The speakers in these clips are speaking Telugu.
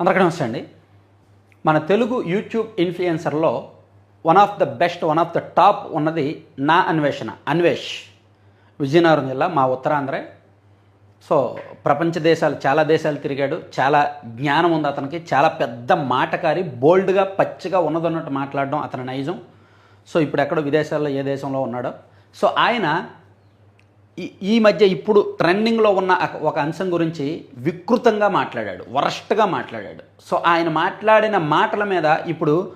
అందరికీ నమస్తే అండి. మన Telugu YouTube ఇన్ఫ్లుయెన్సర్లో one of the best one of the top ఉన్నది నా అన్వేషణ అన్వేష్. విజయనగరం జిల్లా మా ఉత్తరాంధ్రే. సో ప్రపంచ దేశాలు చాలా దేశాలు తిరిగాడు. చాలా జ్ఞానం ఉంది అతనికి. చాలా పెద్ద మాటకారి బోల్డ్గా పచ్చిగా ఉన్నదన్నట్టు మాట్లాడడం అతని నైజం. సో ఇప్పుడు ఎక్కడో విదేశాల్లో ఏ దేశంలో ఉన్నాడో. సో ఆయన ఈ ఈ మధ్య ఇప్పుడు ట్రెండింగ్లో ఉన్న ఒక- అంశం గురించి వికృతంగా మాట్లాడాడు వరస్ట్గా మాట్లాడాడు. సో ఆయన మాట్లాడిన మాటల మీద ఇప్పుడు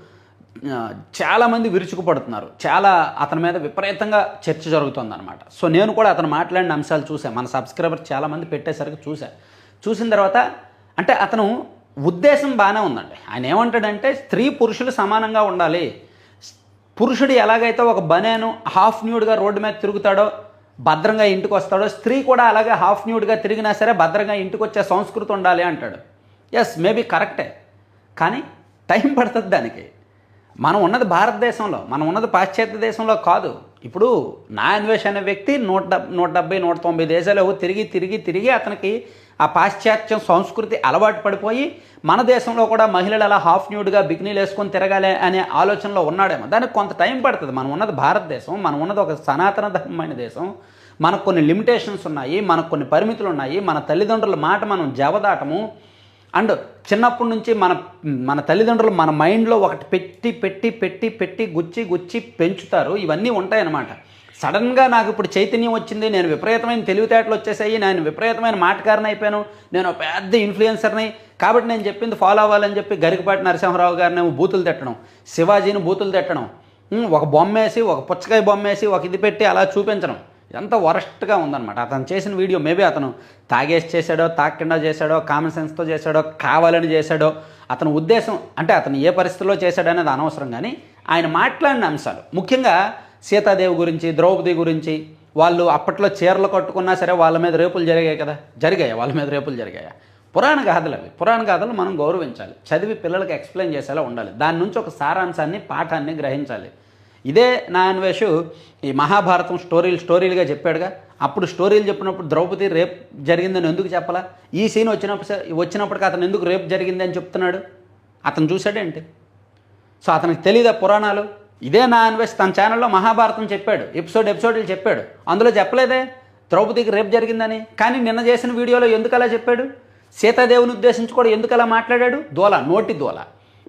చాలామంది విరుచుకుపడుతున్నారు. చాలా అతని మీద విపరీతంగా చర్చ జరుగుతుందన్నమాట. సో నేను కూడా అతను మాట్లాడిన అంశాలు చూశాను మన సబ్స్క్రైబర్ చాలామంది పెట్టేసరికి చూసా చూసిన తర్వాత అంటే అతను ఉద్దేశం బాగానే ఉందండి. ఆయన ఏమంటాడంటే స్త్రీ పురుషులు సమానంగా ఉండాలి. పురుషుడు ఎలాగైతే ఒక బనేను హాఫ్ న్యూడ్గా రోడ్డు మీద తిరుగుతాడో భద్రంగా ఇంటికి వస్తాడో స్త్రీ కూడా అలాగే హాఫ్ న్యూడ్గా తిరిగినా సరే భద్రంగా ఇంటికి వచ్చే సంస్కృతి ఉండాలి అంటాడు. ఎస్ మేబీ కరెక్టే కానీ టైం పడుతుంది దానికి. మనం ఉన్నది భారతదేశంలో మనం ఉన్నది పాశ్చాత్య దేశంలో కాదు. ఇప్పుడు నా అనే వ్యక్తి నూట డెబ్ నూట డెబ్బై నూట తొంభై దేశాలు తిరిగి తిరిగి తిరిగి అతనికి ఆ పాశ్చాత్యం సంస్కృతి అలవాటు పడిపోయి మన దేశంలో కూడా మహిళలు అలా హాఫ్ న్యూడ్గా బిగ్నీలు వేసుకొని తిరగాలి అనే ఆలోచనలో ఉన్నాడేమో. దానికి కొంత టైం పడుతుంది. మనం ఉన్నది భారతదేశం మనం ఉన్నది ఒక సనాతన ధర్మమైన దేశం. మనకు కొన్ని లిమిటేషన్స్ ఉన్నాయి మనకు కొన్ని పరిమితులు ఉన్నాయి. మన తల్లిదండ్రుల మాట మనం జవదాటము. అండ్ చిన్నప్పటి నుంచి మన మన తల్లిదండ్రులు మన మైండ్లో ఒకటి పెట్టి పెట్టి పెట్టి పెట్టి గుచ్చి గుచ్చి పెంచుతారు. ఇవన్నీ ఉంటాయన్నమాట. సడన్గా నాకు ఇప్పుడు చైతన్యం వచ్చింది నేను విపరీతమైన తెలివితేటలు వచ్చేసాయి నేను విపరీతమైన మాటకారిని అయిపోయాను నేను ఒక పెద్ద ఇన్ఫ్లుయెన్సర్ని. కాబట్టి నేను చెప్పింది ఫాలో అవ్వాలని చెప్పి గరికపాటి నరసింహరావు గారిని బూతులు తిట్టడం శివాజీని బూతులు తిట్టడం ఒక బొమ్మ వేసి ఒక పుచ్చకాయ బొమ్మ వేసి ఒక ఇది పెట్టి అలా చూపించడం. ఎంత వరస్ట్గా ఉందన్నమాట. అతను చేసిన వీడియో మేబీ అతను తాగేసి చేశాడో తాగకుండా చేశాడో కామన్ సెన్స్తో చేశాడో కావాలని చేశాడో అతని ఉద్దేశం అంటే అతను ఏ పరిస్థితిలో చేశాడనేది అనవసరం కానీ ఆయన మాట్లాడిన అంశాలు. ముఖ్యంగా సీతాదేవి గురించి ద్రౌపది గురించి వాళ్ళు అప్పట్లో చీరలు కట్టుకున్నా సరే వాళ్ళ మీద రేపులు జరిగాయి కదా? జరిగాయి? వాళ్ళ మీద రేపులు జరిగాయి? పురాణ గాథలు అవి. పురాణ గాథలు మనం గౌరవించాలి. చదివి పిల్లలకు ఎక్స్ప్లెయిన్ చేసేలా ఉండాలి. దాని నుంచి ఒక సారాంశాన్ని పాఠాన్ని గ్రహించాలి. ఇదే నా అన్వేషు ఈ మహాభారతం స్టోరీలు స్టోరీలుగా చెప్పాడుగా. అప్పుడు స్టోరీలు చెప్పినప్పుడు ద్రౌపది రేప్ జరిగిందని ఎందుకు చెప్పాలా? ఈ సీన్ వచ్చినప్పుడు వచ్చినప్పటికి అతను ఎందుకు రేప్ జరిగిందని చెప్తున్నాడు? అతను చూశాడేంటి? సో అతనికి తెలియదా పురాణాలు? ఇదే నా అన్వేష్ తన ఛానల్లో మహాభారతం చెప్పాడు ఎపిసోడ్ ఎపిసోడ్లు చెప్పాడు. అందులో చెప్పలేదే? ద్రౌపదికి రేపు జరిగిందని. కానీ నిన్న చేసిన వీడియోలో ఎందుకు అలా చెప్పాడు? సీతాదేవిని ఉద్దేశించి కూడా ఎందుకు అలా మాట్లాడాడు? దోల నోటి దోల.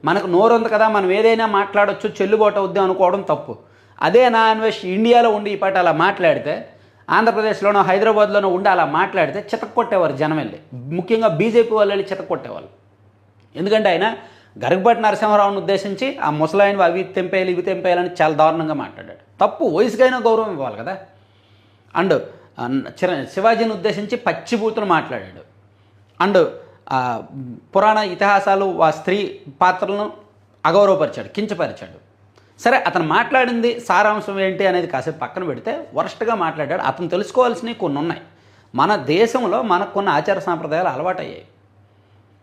మనకు నోరు ఉంది కదా మనం ఏదైనా మాట్లాడొచ్చు చెల్లుబాటు అవుద్దాం అనుకోవడం తప్పు. అదే నా అన్వేష్ ఇండియాలో ఉండి ఈ పాట అలా మాట్లాడితే ఆంధ్రప్రదేశ్లోనో హైదరాబాద్లోనో ఉండి అలా మాట్లాడితే చితక్కొట్టేవారు జనం వెళ్ళి. ముఖ్యంగా బీజేపీ వాళ్ళు వెళ్ళి చితక్కొట్టేవాళ్ళు. ఎందుకంటే ఆయన గరికపాటి నరసింహారావుని ఉద్దేశించి ఆ ముసలాయన అవి తెంపేయాలి ఇవి తెంపేయాలని చాలా దారుణంగా మాట్లాడాడు. తప్పు వయసుకైనా గౌరవం ఇవ్వాలి కదా. అండ్ చిర శివాజీని ఉద్దేశించి పచ్చిబూతులు మాట్లాడాడు. అండ్ పురాణ ఇతిహాసాలు ఆ స్త్రీ పాత్రలను అగౌరవపరిచాడు కించపరిచాడు. సరే అతను మాట్లాడింది సారాంశం ఏంటి అనేది కాసేపు పక్కన పెడితే వరస్ట్గా మాట్లాడాడు. అతను తెలుసుకోవాల్సినవి కొన్ని ఉన్నాయి మన దేశంలో మనకు కొన్ని ఆచార సాంప్రదాయాలు అలవాటయ్యాయి.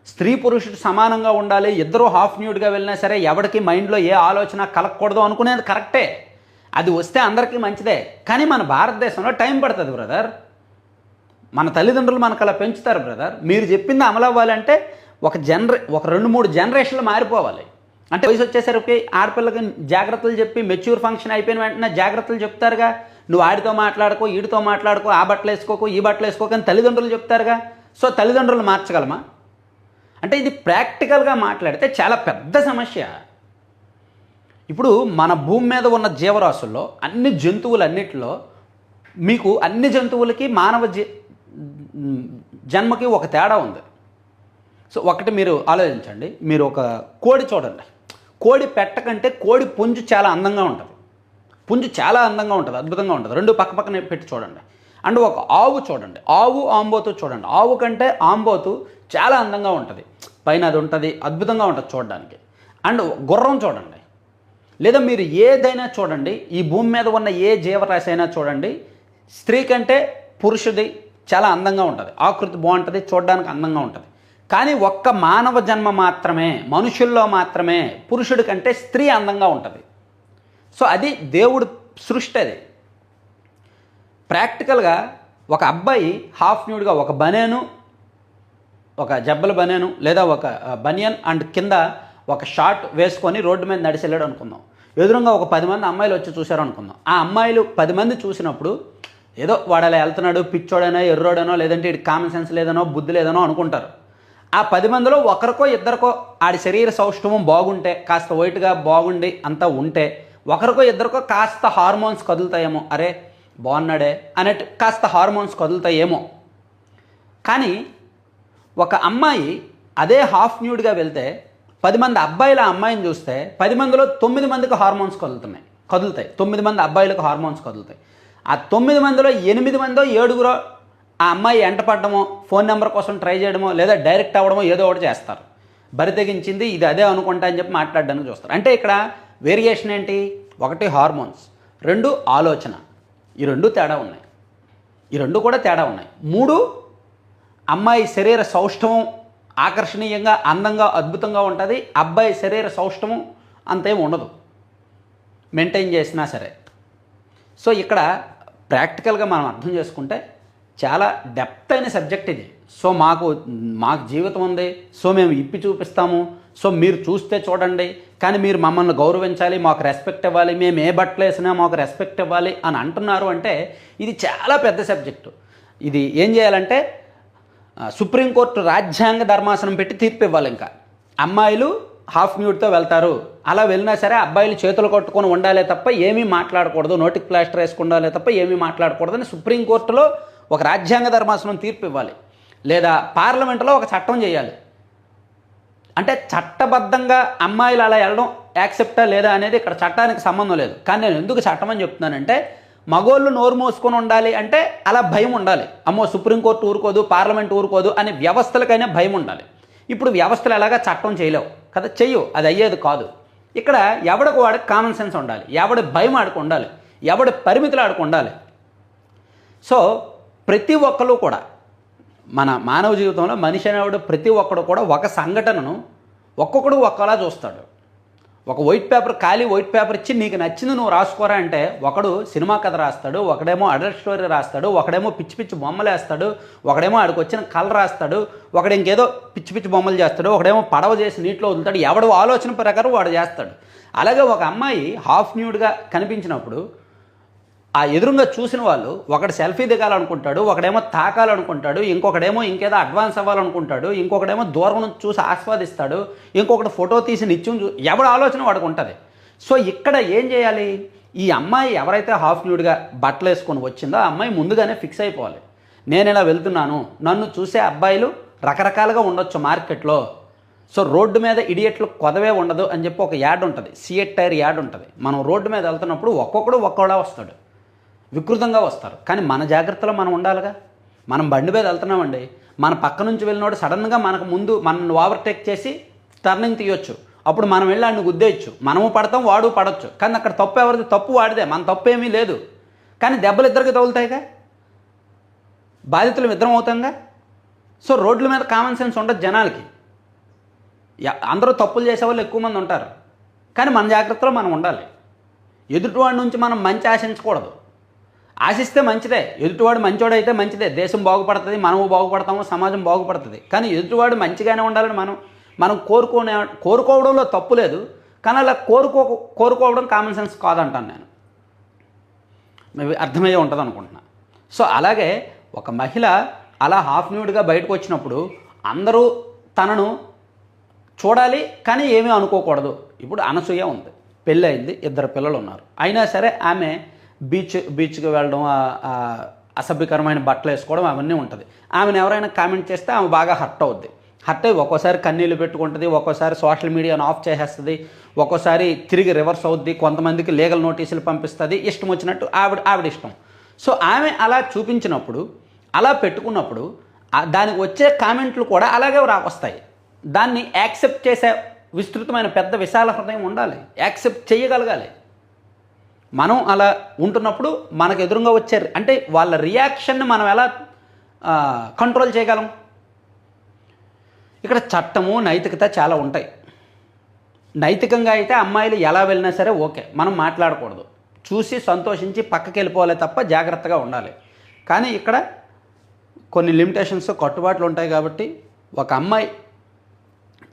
స్త్రీ పురుషుడు సమానంగా ఉండాలి ఇద్దరు హాఫ్ న్యూడ్గా వెళ్ళినా సరే ఎవరికి మైండ్లో ఏ ఆలోచన కలగకూడదు అనుకునేది కరెక్టే. అది వస్తే అందరికీ మంచిదే. కానీ మన భారతదేశంలో టైం పడుతుంది బ్రదర్. మన తల్లిదండ్రులు మనకు అలా పెంచుతారు బ్రదర్. మీరు చెప్పింది అమలు అవ్వాలంటే ఒక జనరే ఒక రెండు మూడు జనరేషన్లు మారిపోవాలి. అంటే వయసు వచ్చేసరికి ఆడపిల్లకి జాగ్రత్తలు చెప్పి మెచ్యూర్ ఫంక్షన్ అయిపోయిన వెంటనే జాగ్రత్తలు చెప్తారుగా. నువ్వు ఆడితో మాట్లాడుకో ఈడితో మాట్లాడుకో ఆ బట్టలు వేసుకోకో ఈ బట్టలు వేసుకోకు అని తల్లిదండ్రులు చెప్తారుగా. సో తల్లిదండ్రులు మార్చగలమా? అంటే ఇది ప్రాక్టికల్గా మాట్లాడితే చాలా పెద్ద సమస్య. ఇప్పుడు మన భూమి మీద ఉన్న జీవరాశుల్లో అన్ని జంతువులన్నిటిలో మీకు అన్ని జంతువులకి మానవ జీ జన్మకి ఒక తేడా ఉంది. సో ఒకటి మీరు ఆలోచించండి. మీరు ఒక కోడి చూడండి. కోడి పెట్ట కంటే కోడి పుంజు చాలా అందంగా ఉంటుంది. పుంజు చాలా అందంగా ఉంటుంది అద్భుతంగా ఉంటుంది. రెండు పక్క పక్కన పెట్టి చూడండి. అండ్ ఒక ఆవు చూడండి. ఆవు ఆంబోతు చూడండి. ఆవు కంటే ఆంబోతు చాలా అందంగా ఉంటుంది. పైన అది ఉంటుంది అద్భుతంగా ఉంటుంది చూడడానికి. అండ్ గుర్రం చూడండి. లేదా మీరు ఏదైనా చూడండి ఈ భూమి మీద ఉన్న ఏ జీవరాశి అయినా చూడండి స్త్రీ కంటే పురుషుది చాలా అందంగా ఉంటుంది. ఆకృతి బాగుంటుంది చూడడానికి అందంగా ఉంటుంది. కానీ ఒక్క మానవ జన్మ మాత్రమే మనుషుల్లో మాత్రమే పురుషుడి కంటే స్త్రీ అందంగా ఉంటుంది. సో అది దేవుడు సృష్టి అది. ప్రాక్టికల్గా ఒక అబ్బాయి హాఫ్ న్యూడ్గా ఒక బనేను ఒక జబ్బల బనియను లేదా ఒక బనియన్ అండ్ కింద ఒక షార్ట్ వేసుకొని రోడ్డు మీద నడిచి వెళ్ళాడు అనుకుందాం. ఎదురుగా ఒక పది మంది అమ్మాయిలు వచ్చి చూశారు అనుకుందాం. ఆ అమ్మాయిలు పది మంది చూసినప్పుడు ఏదో వాడు అలా వెళ్తున్నాడు పిచ్చోడనో ఎర్రోడనో లేదంటే ఇటు కామన్ సెన్స్ లేదనో బుద్ధి లేదనో అనుకుంటారు. ఆ పది మందిలో ఒకరికో ఇద్దరికో ఆడి శరీర సౌష్ఠవం బాగుంటే కాస్త వైట్గా బాగుండి అంతా ఉంటే ఒకరికో ఇద్దరికో కాస్త హార్మోన్స్ కదులుతాయేమో. అరే బాగున్నాడే అన్నట్టు కాస్త హార్మోన్స్ కదులుతాయేమో. కానీ ఒక అమ్మాయి అదే హాఫ్ న్యూడ్గా వెళ్తే పది మంది అబ్బాయిల అమ్మాయిని చూస్తే పది మందిలో తొమ్మిది మందికి హార్మోన్స్ కదులుతున్నాయి. కదులుతాయి. తొమ్మిది మంది అబ్బాయిలకు హార్మోన్స్ కదులుతాయి. ఆ తొమ్మిది మందిలో ఎనిమిది మందో ఏడుగురో ఆ అమ్మాయి ఎంటపడమో ఫోన్ నెంబర్ కోసం ట్రై చేయడమో లేదా డైరెక్ట్ అవ్వడమో ఏదో ఒకటి చేస్తారు. బరి తెగించింది ఇది అదే అనుకుంటా అని చెప్పి మాట్లాడడానికి చూస్తారు. అంటే ఇక్కడ వేరియేషన్ ఏంటి? ఒకటి హార్మోన్స్ రెండు ఆలోచన. ఈ రెండు తేడా ఉన్నాయి. ఈ రెండు కూడా తేడా ఉన్నాయి. మూడు అమ్మాయి శరీర సౌష్ఠవం ఆకర్షణీయంగా అందంగా అద్భుతంగా ఉంటుంది. అబ్బాయి శరీర సౌష్ఠవం అంతేం ఉండదు. మెయింటైన్ చేసినా సరే. సో ఇక్కడ ప్రాక్టికల్గా మనం అర్థం చేసుకుంటే చాలా డెప్త్ అయిన సబ్జెక్ట్ ఇది. సో మాకు మాకు జీవితం ఉంది. సో మేము ఇప్పి చూపిస్తాము. సో మీరు చూస్తే చూడండి. కానీ మీరు మమ్మల్ని గౌరవించాలి మాకు రెస్పెక్ట్ ఇవ్వాలి. మేము ఏ బట్టలు వేసినా మాకు రెస్పెక్ట్ ఇవ్వాలి అని అంటున్నారు అంటే ఇది చాలా పెద్ద సబ్జెక్టు ఇది ఏం చేయాలంటే సుప్రీంకోర్టు రాజ్యాంగ ధర్మాసనం పెట్టి తీర్పు ఇవ్వాలి ఇంకా. అమ్మాయిలు హాఫ్ మ్యూట్తో వెళ్తారు. అలా వెళ్ళినా సరే అబ్బాయిలు చేతులు కొట్టుకొని ఉండాలే తప్ప ఏమీ మాట్లాడకూడదు. నోటికి ప్లాస్టర్ వేసుకుండాలే తప్ప ఏమీ మాట్లాడకూడదని సుప్రీంకోర్టులో ఒక రాజ్యాంగ ధర్మాసనం తీర్పు ఇవ్వాలి. లేదా పార్లమెంటులో ఒక చట్టం చేయాలి. అంటే చట్టబద్ధంగా అమ్మాయిలు అలా వెళ్ళడం యాక్సెప్టా లేదా అనేది ఇక్కడ చట్టానికి సంబంధం లేదు. కానీ నేను ఎందుకు చట్టం అని చెప్తున్నానంటే మగోళ్ళు నోరు మోసుకొని ఉండాలి అంటే అలా భయం ఉండాలి. అమ్మో సుప్రీంకోర్టు ఊరుకోదు పార్లమెంట్ ఊరుకోదు అనే వ్యవస్థలకైనా భయం ఉండాలి. ఇప్పుడు వ్యవస్థలు ఎలాగా చట్టం చేయలేవు. కదా చెయ్యు అది అయ్యేది కాదు. ఇక్కడ ఎవడికి వాడికి కామన్ సెన్స్ ఉండాలి. ఎవడి భయం ఆడుకు ఉండాలి. ఎవడి పరిమితులు ఆడుకు ఉండాలి. సో ప్రతి ఒక్కరు కూడా మన మానవ జీవితంలో మనిషి అనేవాడు ప్రతి ఒక్కడు కూడా ఒక సంఘటనను ఒక్కొక్కడు ఒక్కలా చూస్తాడు. ఒక వైట్ పేపర్ ఖాళీ వైట్ పేపర్ ఇచ్చి నీకు నచ్చింది నువ్వు రాసుకోరా అంటే ఒకడు సినిమా కథ రాస్తాడు ఒకడేమో అడల్ట్ స్టోరీ రాస్తాడు ఒకడేమో పిచ్చి పిచ్చి బొమ్మలు వేస్తాడు ఒకడేమో ఆడికి వచ్చిన కళ రాస్తాడు ఒకడు ఇంకేదో పిచ్చి పిచ్చి బొమ్మలు చేస్తాడు ఒకడేమో పడవ చేసి నీటిలో వదులుతాడు ఎవడు ఆలోచన ప్రకారం వాడు చేస్తాడు. అలాగే ఒక అమ్మాయి హాఫ్ న్యూడ్గా కనిపించినప్పుడు ఆ ఎదురుగా చూసిన వాళ్ళు ఒకడు సెల్ఫీ దిగాలనుకుంటాడు ఒకడేమో తాకాలనుకుంటాడు ఇంకొకడేమో ఇంకేదో అడ్వాన్స్ అవ్వాలనుకుంటాడు ఇంకొకడేమో దూరం నుంచి చూసి ఆస్వాదిస్తాడు ఇంకొకటి ఫోటో తీసి నిత్యం చూ ఎవడ ఆలోచన వాడికి ఉంటుంది. సో ఇక్కడ ఏం చేయాలి? ఈ అమ్మాయి ఎవరైతే హాఫ్ న్యూడ్గా బట్టలు వేసుకొని వచ్చిందో ఆ అమ్మాయి ముందుగానే ఫిక్స్ అయిపోవాలి. నేను ఇలా వెళ్తున్నాను నన్ను చూసే అబ్బాయిలు రకరకాలుగా ఉండొచ్చు మార్కెట్లో. సో రోడ్డు మీద ఇడియట్లు కొదవే ఉండదు అని చెప్పి ఒక యాడ్ ఉంటుంది. సిఎట్ టైర్ యాడ్ ఉంటుంది. మనం రోడ్డు మీద వెళ్తున్నప్పుడు ఒక్కొక్కడు ఒక్కోడా వస్తాడు. వికృతంగా వస్తారు. కానీ మన జాగ్రత్తలో మనం ఉండాలిగా. మనం బండి మీద వెళ్తున్నామండి. మన పక్క నుంచి వెళ్ళినోడు సడన్గా మనకు ముందు మనల్ని ఓవర్టేక్ చేసి టర్నింగ్ తీయొచ్చు. అప్పుడు మనం వెళ్ళి ఆయన గుద్దేయచ్చు. మనము పడతాం వాడు పడవచ్చు కానీ అక్కడ తప్పు ఎవరిది? తప్పు వాడిదే. మన తప్పు ఏమీ లేదు. కానీ దెబ్బలు ఇద్దరికి తగులుతాయిగా? బాధితులు ఇద్దరం అవుతాంగా? సో రోడ్ల మీద కామన్ సెన్స్ ఉండదు జనాలకి. యా- అందరూ తప్పులు చేసేవాళ్ళు ఎక్కువ మంది ఉంటారు. కానీ మన జాగ్రత్తలో మనం ఉండాలి. ఎదుటివాడి నుంచి మనం మంచి ఆశించకూడదు. ఆశిస్తే మంచిదే ఎదుటివాడు మంచోడైతే మంచిదే. దేశం బాగుపడుతుంది మనము బాగుపడతాము సమాజం బాగుపడుతుంది. కానీ ఎదుటివాడు మంచిగానే ఉండాలని మనం మనం కోరుకునే కోరుకోవడంలో తప్పు లేదు. కానీ అలా కోరుకో కోరుకోవడం కామన్ సెన్స్ కాదంటాను నేను. అర్థమయ్యే ఉంటుంది అనుకుంటున్నా. సో అలాగే ఒక మహిళ అలా హాఫ్ న్యూడ్గా బయటకు వచ్చినప్పుడు అందరూ తనను చూడాలి కానీ ఏమీ అనుకోకూడదు. ఇప్పుడు అనసూయ ఉంది. పెళ్ళి అయింది ఇద్దరు పిల్లలు ఉన్నారు అయినా సరే ఆమె బీచ్ బీచ్కి వెళ్ళడం అసభ్యకరమైన బట్టలు వేసుకోవడం అవన్నీ ఉంటుంది. ఆమెను ఎవరైనా కామెంట్ చేస్తే ఆమె బాగా హర్ట్ అవుద్ది. హర్ట్ అయ్యి ఒక్కోసారి కన్నీళ్ళు పెట్టుకుంటుంది ఒక్కోసారి సోషల్ మీడియాను ఆఫ్ చేసేస్తుంది ఒక్కోసారి తిరిగి రివర్స్ అవుద్ది కొంతమందికి లీగల్ నోటీసులు పంపిస్తుంది ఇష్టం వచ్చినట్టు ఆవిడ ఆవిడ ఇష్టం. సో ఆమె అలా చూపించినప్పుడు అలా పెట్టుకున్నప్పుడు దానికి వచ్చే కామెంట్లు కూడా అలాగే రా వస్తాయి. దాన్ని యాక్సెప్ట్ చేసే విస్తృతమైన పెద్ద విశాల హృదయం ఉండాలి. యాక్సెప్ట్ చేయగలగాలి. మనం అలా ఉంటున్నప్పుడు మనకు ఎదురుగా వచ్చారు అంటే వాళ్ళ రియాక్షన్ని మనం ఎలా కంట్రోల్ చేయగలం? ఇక్కడ చట్టము నైతికత చాలా ఉంటాయి. నైతికంగా అయితే అమ్మాయిలు ఎలా వెళ్ళినా సరే ఓకే మనం మాట్లాడకూడదు. చూసి సంతోషించి పక్కకి వెళ్ళిపోవాలి తప్ప జాగ్రత్తగా ఉండాలి. కానీ ఇక్కడ కొన్ని లిమిటేషన్స్ కట్టుబాట్లు ఉంటాయి కాబట్టి ఒక అమ్మాయి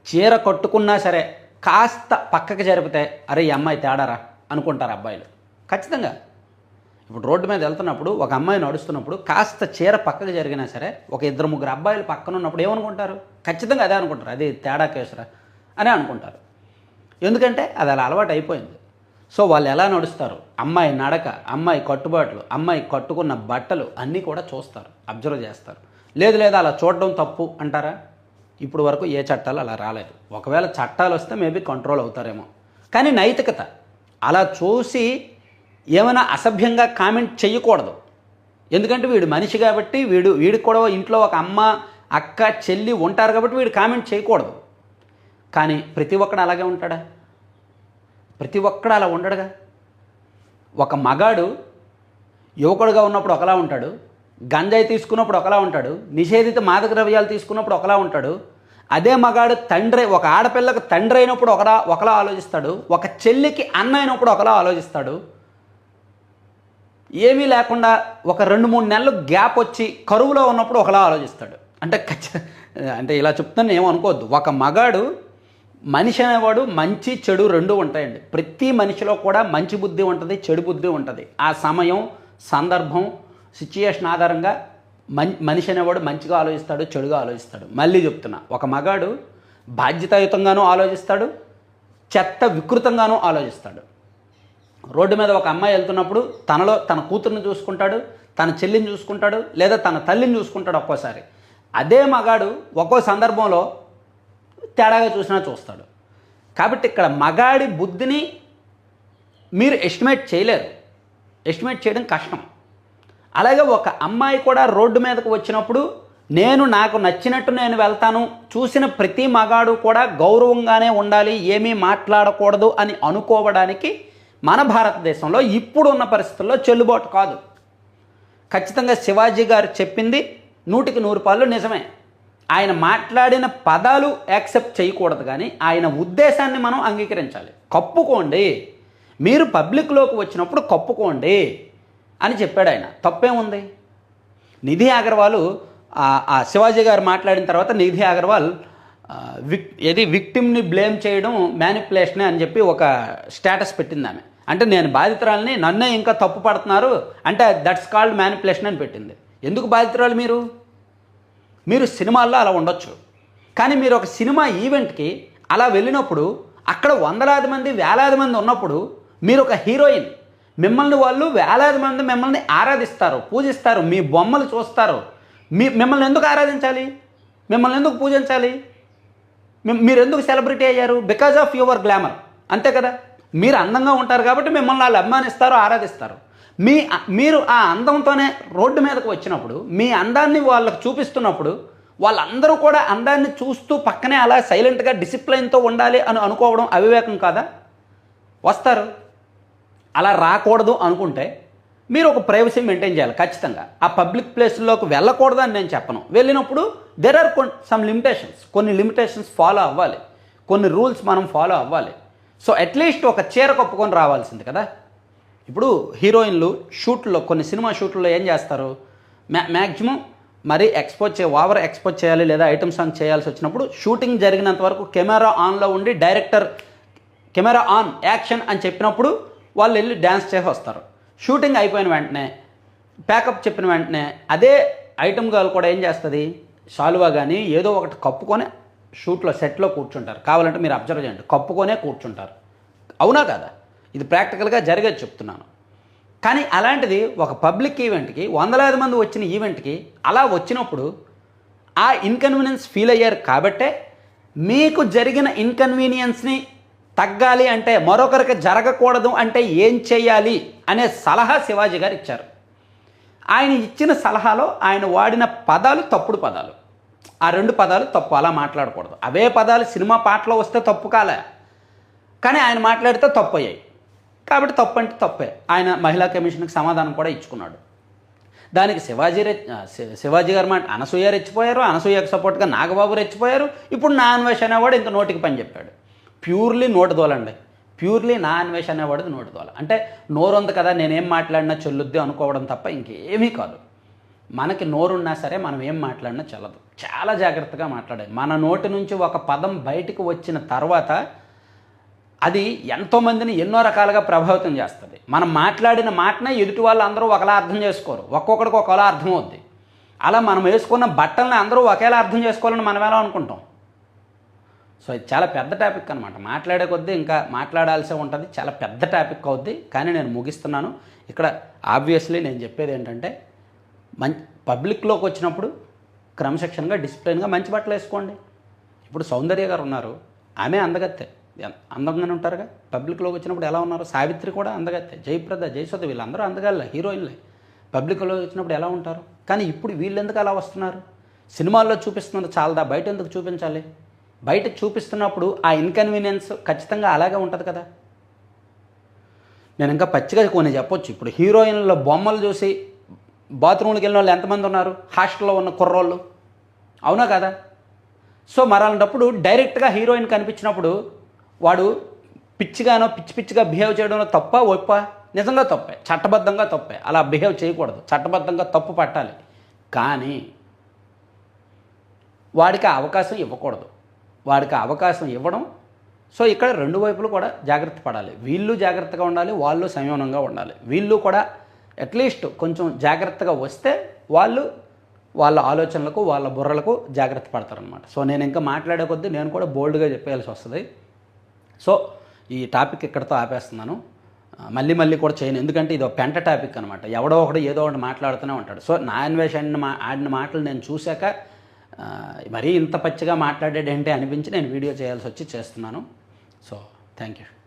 చీర కట్టుకున్నా సరే కాస్త పక్కకి జరిపితే అరే ఈ అమ్మాయి తేడారా? అనుకుంటారు అబ్బాయిలు. ఖచ్చితంగా. ఇప్పుడు రోడ్డు మీద వెళ్తున్నప్పుడు ఒక అమ్మాయి నడుస్తున్నప్పుడు కాస్త చీర పక్కకు జరిగినా సరే ఒక ఇద్దరు ముగ్గురు అబ్బాయిలు పక్కన ఉన్నప్పుడు ఏమనుకుంటారు? ఖచ్చితంగా అదే అనుకుంటారు. అది తేడా కేసురా అని అనుకుంటారు. ఎందుకంటే అది అలా అలవాటు అయిపోయింది. సో వాళ్ళు ఎలా నడుస్తారు? అమ్మాయి నడక అమ్మాయి కట్టుబాట్లు అమ్మాయి కట్టుకున్న బట్టలు అన్నీ కూడా చూస్తారు. అబ్జర్వ్ చేస్తారు. లేదు లేదా అలా చూడడం తప్పు అంటారా? ఇప్పుడు వరకు ఏ చట్టాలు అలా రాలేదు. ఒకవేళ చట్టాలు వస్తే మేబీ కంట్రోల్ అవుతారేమో. కానీ నైతికత. అలా చూసి ఏమైనా అసభ్యంగా కామెంట్ చేయకూడదు ఎందుకంటే వీడు మనిషి కాబట్టి వీడు వీడికి కూడా ఇంట్లో ఒక అమ్మ అక్క చెల్లి ఉంటారు కాబట్టి వీడు కామెంట్ చేయకూడదు. కానీ ప్రతి ఒక్కడు అలాగే ఉంటాడా? ప్రతి ఒక్కడు అలా ఉండడుగా? ఒక మగాడు యువకుడుగా ఉన్నప్పుడు ఒకలా ఉంటాడు గంజాయి తీసుకున్నప్పుడు ఒకలా ఉంటాడు నిషేధిత మాదక ద్రవ్యాలు తీసుకున్నప్పుడు ఒకలా ఉంటాడు అదే మగాడు తండ్రి ఒక ఆడపిల్లకు తండ్రి అయినప్పుడు ఒకలా ఒకలా ఆలోచిస్తాడు ఒక చెల్లికి అన్న అయినప్పుడు ఒకలా ఆలోచిస్తాడు ఏమీ లేకుండా ఒక రెండు మూడు నెలలు గ్యాప్ వచ్చి కరువులో ఉన్నప్పుడు ఒకలా ఆలోచిస్తాడు. అంటే ఖచ్చిత అంటే ఇలా చెప్తాను ఏమనుకోవద్దు ఒక మగాడు మనిషి అనేవాడు మంచి చెడు రెండు ఉంటాయండి. ప్రతి మనిషిలో కూడా మంచి బుద్ధి ఉంటుంది చెడు బుద్ధి ఉంటుంది. ఆ సమయం సందర్భం సిచ్యుయేషన్ ఆధారంగా మన్ మనిషి అనేవాడు మంచిగా ఆలోచిస్తాడు చెడుగా ఆలోచిస్తాడు. మళ్ళీ చెప్తున్నా ఒక మగాడు బాధ్యతాయుతంగానూ ఆలోచిస్తాడు చెత్త వికృతంగానూ ఆలోచిస్తాడు. రోడ్డు మీద ఒక అమ్మాయి వెళ్తున్నప్పుడు తనలో తన కూతుర్ని చూసుకుంటాడు తన చెల్లిని చూసుకుంటాడు లేదా తన తల్లిని చూసుకుంటాడు ఒక్కోసారి. అదే మగాడు ఒక్కో సందర్భంలో తేడాగా చూసినా చూస్తాడు. కాబట్టి ఇక్కడ మగాడి బుద్ధిని మీరు ఎస్టిమేట్ చేయలేరు. ఎస్టిమేట్ చేయడం కష్టం. అలాగే ఒక అమ్మాయి కూడా రోడ్డు మీదకు వచ్చినప్పుడు నేను నాకు నచ్చినట్టు నేను వెళ్తాను చూసిన ప్రతి మగాడు కూడా గౌరవంగానే ఉండాలి ఏమీ మాట్లాడకూడదు అని అనుకోవడానికి మన భారతదేశంలో ఇప్పుడున్న పరిస్థితుల్లో చెల్లుబాటు కాదు. ఖచ్చితంగా శివాజీ గారు చెప్పింది నూటికి నూరు పాళ్ళు నిజమే. ఆయన మాట్లాడిన పదాలు యాక్సెప్ట్ చేయకూడదు కానీ ఆయన ఉద్దేశాన్ని మనం అంగీకరించాలి. కప్పుకోండి. మీరు పబ్లిక్లోకి వచ్చినప్పుడు కప్పుకోండి అని చెప్పాడు ఆయన. తప్పేముంది? నిధి అగర్వాల్ ఆ శివాజీ గారు మాట్లాడిన తర్వాత నిధి అగర్వాల్ విక్ ఏది విక్టిమ్ని బ్లేమ్ చేయడం మ్యానిపులేషనే అని చెప్పి ఒక స్టేటస్ పెట్టింది ఆమె. అంటే నేను బాధితురాలని నన్నే ఇంకా తప్పు పడుతున్నారు అంటే దట్స్ కాల్డ్ మ్యానిపులేషన్ అని పెట్టింది. ఎందుకు బాధితురాలు మీరు? మీరు సినిమాల్లో అలా ఉండొచ్చు. కానీ మీరు ఒక సినిమా ఈవెంట్కి అలా వెళ్ళినప్పుడు అక్కడ వందలాది మంది వేలాది మంది ఉన్నప్పుడు మీరు ఒక హీరోయిన్. మిమ్మల్ని వాళ్ళు వేలాది మంది మిమ్మల్ని ఆరాధిస్తారు పూజిస్తారు మీ బొమ్మలు చూస్తారు. మీ మిమ్మల్ని ఎందుకు ఆరాధించాలి? మిమ్మల్ని ఎందుకు పూజించాలి? మీరు ఎందుకు సెలబ్రిటీ అయ్యారు? బికాజ్ ఆఫ్ యువర్ గ్లామర్ అంతే కదా? మీరు అందంగా ఉంటారు కాబట్టి మిమ్మల్ని వాళ్ళు అభిమానిస్తారు ఆరాధిస్తారు. మీ మీరు ఆ అందంతోనే రోడ్డు మీదకు వచ్చినప్పుడు మీ అందాన్ని వాళ్ళకు చూపిస్తున్నప్పుడు వాళ్ళందరూ కూడా అందాన్ని చూస్తూ పక్కనే అలా సైలెంట్గా డిసిప్లైన్తో ఉండాలి అని అనుకోవడం అవివేకం కాదా? వస్తారు. అలా రాకూడదు అనుకుంటే మీరు ఒక ప్రైవసీ మెయింటైన్ చేయాలి ఖచ్చితంగా. ఆ పబ్లిక్ ప్లేస్లోకి వెళ్ళకూడదు అని నేను చెప్పను. వెళ్ళినప్పుడు దెర్ ఆర్ కొన్ సమ్ లిమిటేషన్స్ కొన్ని లిమిటేషన్స్ ఫాలో అవ్వాలి. కొన్ని రూల్స్ మనం ఫాలో అవ్వాలి. సో అట్లీస్ట్ ఒక చీర కప్పుకొని రావాల్సింది కదా. ఇప్పుడు హీరోయిన్లు షూట్లో కొన్ని సినిమా షూట్లో ఏం చేస్తారు? మ్యా మ్యాక్సిమం మరీ ఎక్స్పోజ్ చే ఓవర్ ఎక్స్పోజ్ చేయాలి లేదా ఐటమ్ సాంగ్ చేయాల్సి వచ్చినప్పుడు షూటింగ్ జరిగినంత వరకు కెమెరా ఆన్లో ఉండి డైరెక్టర్ కెమెరా ఆన్ యాక్షన్ అని చెప్పినప్పుడు వాళ్ళు వెళ్ళి డ్యాన్స్ చేసి వస్తారు. షూటింగ్ అయిపోయిన వెంటనే ప్యాకప్ చెప్పిన వెంటనే అదే ఐటమ్ గర్ల్ కూడా ఏం చేస్తుంది? షాలువా కానీ ఏదో ఒకటి కప్పుకొని షూట్లో సెట్లో కూర్చుంటారు. కావాలంటే మీరు అబ్జర్వ్ చేయండి. కప్పుకొనే కూర్చుంటారు. అవునా కదా? ఇది ప్రాక్టికల్గా జరిగేది చెప్తున్నాను. కానీ అలాంటిది ఒక పబ్లిక్ ఈవెంట్కి వందలాది మంది వచ్చిన ఈవెంట్కి అలా వచ్చినప్పుడు ఆ ఇన్కన్వీనియన్స్ ఫీల్ అయ్యారు కాబట్టే మీకు జరిగిన ఇన్కన్వీనియన్స్ని తగ్గాలి అంటే మరొకరికి జరగకూడదు అంటే ఏం చేయాలి అనే సలహా శివాజీ గారు ఇచ్చారు. ఆయన ఇచ్చిన సలహాలో ఆయన వాడిన పదాలు తప్పుడు పదాలు. ఆ రెండు పదాలు తప్పు అలా మాట్లాడకూడదు. అవే పదాలు సినిమా పాటలో వస్తే తప్పు కాలే. కానీ ఆయన మాట్లాడితే తప్పు అయ్యాయి కాబట్టి తప్పు అంటే తప్పే. ఆయన మహిళా కమిషన్కి సమాధానం కూడా ఇచ్చుకున్నాడు. దానికి శివాజీ రె శివాజీ గారు మాట అనసూయ రెచ్చిపోయారు అనసూయకు సపోర్ట్గా నాగబాబు రెచ్చిపోయారు. ఇప్పుడు నా అన్వేషణ అనేవాడు ఇంకా నోటికి పని చెప్పాడు. Purely note దోలండి. ప్యూర్లీ నా అన్వేషణ అనేవాడు నోటు దోల. అంటే నోరుంది కదా నేనేం మాట్లాడినా చెల్లుద్ది అనుకోవడం తప్ప ఇంకేమీ కాదు. మనకి నోరున్నా సరే మనం ఏం మాట్లాడినా చెల్లదు. చాలా జాగ్రత్తగా మాట్లాడాలి మన నోటి నుంచి ఒక పదం బయటకు వచ్చిన తర్వాత అది ఎంతోమందిని ఎన్నో రకాలుగా ప్రభావితం చేస్తుంది. మనం మాట్లాడిన మాటనే ఎదుటి వాళ్ళు అందరూ ఒకలా అర్థం చేసుకోరు. ఒక్కొక్కడికి ఒకలా అర్థమవుద్ది అలా మనం వేసుకున్న బట్టల్ని అందరూ ఒకేలా అర్థం చేసుకోవాలని మనం ఎలా అనుకుంటాం? సో ఇది చాలా పెద్ద టాపిక్ అనమాట మాట్లాడే కొద్దీ ఇంకా మాట్లాడాల్సి ఉంటుంది. చాలా పెద్ద టాపిక్ అవుద్ది. కానీ నేను ముగిస్తున్నాను. ఇక్కడ ఆబ్వియస్లీ నేను చెప్పేది ఏంటంటే మంచి పబ్లిక్లోకి వచ్చినప్పుడు క్రమశిక్షణగా డిసిప్లిన్గా మంచి బట్టలు వేసుకోండి. ఇప్పుడు సౌందర్య గారు ఉన్నారు. ఆమె అందగత్తే. అందంగానే ఉంటారుగా. పబ్లిక్లోకి వచ్చినప్పుడు ఎలా ఉన్నారు? సావిత్రి కూడా అందగత్తే. జయప్రద జయసుధ వీళ్ళందరూ అందగాళ్ళే హీరోయిన్లే. పబ్లిక్లో వచ్చినప్పుడు ఎలా ఉంటారు? కానీ ఇప్పుడు వీళ్ళు ఎందుకు అలా వస్తున్నారు? సినిమాల్లో చూపిస్తున్నారు చాలదా? బయట ఎందుకు చూపించాలి? బయట చూపిస్తున్నప్పుడు ఆ ఇన్కన్వీనియన్స్ ఖచ్చితంగా అలాగే ఉంటుంది కదా? నేను ఇంకా పచ్చిగా కొన్ని చెప్పొచ్చు. ఇప్పుడు హీరోయిన్ల బొమ్మలు చూసి బాత్రూమ్కి వెళ్ళిన వాళ్ళు ఎంతమంది ఉన్నారు? హాస్టల్లో ఉన్న కుర్రోళ్ళు. అవునా కదా? సో మరి డైరెక్ట్గా హీరోయిన్ కనిపించినప్పుడు వాడు పిచ్చిగానో పిచ్చి పిచ్చిగా బిహేవ్ చేయడంలో తప్ప ఒప్ప? నిజంగా తప్పే. చట్టబద్ధంగా తప్పే. అలా బిహేవ్ చేయకూడదు. చట్టబద్ధంగా తప్పు పట్టాలి. కానీ వాడికి ఆ అవకాశం ఇవ్వకూడదు. వాడికి అవకాశం ఇవ్వడం. సో ఇక్కడ రెండు వైపులు కూడా జాగ్రత్త పడాలి. వీళ్ళు జాగ్రత్తగా ఉండాలి వాళ్ళు సంయమనంగా ఉండాలి. వీళ్ళు కూడా అట్లీస్ట్ కొంచెం జాగ్రత్తగా వస్తే వాళ్ళు వాళ్ళ ఆలోచనలకు వాళ్ళ బుర్రలకు జాగ్రత్త పడతారనమాట సో నేను ఇంకా మాట్లాడే కొద్దీ నేను కూడా బోల్డ్గా చెప్పేయాల్సి వస్తుంది. సో ఈ టాపిక్ ఇక్కడితో ఆపేస్తున్నాను. మళ్ళీ మళ్ళీ కూడా చేయను. ఎందుకంటే ఇది ఒక పెంట టాపిక్ అనమాట ఎవడో ఒకడు ఏదో ఒకటి మాట్లాడుతూనే ఉంటాడు. సో నా అన్వేషణ మా ఆడిన మాటలు నేను చూశాక మరీ ఇంత పచ్చిగా మాట్లాడేటంటే అనిపించి నేను వీడియో చేయాల్సి వచ్చి చేస్తున్నాను. So thank you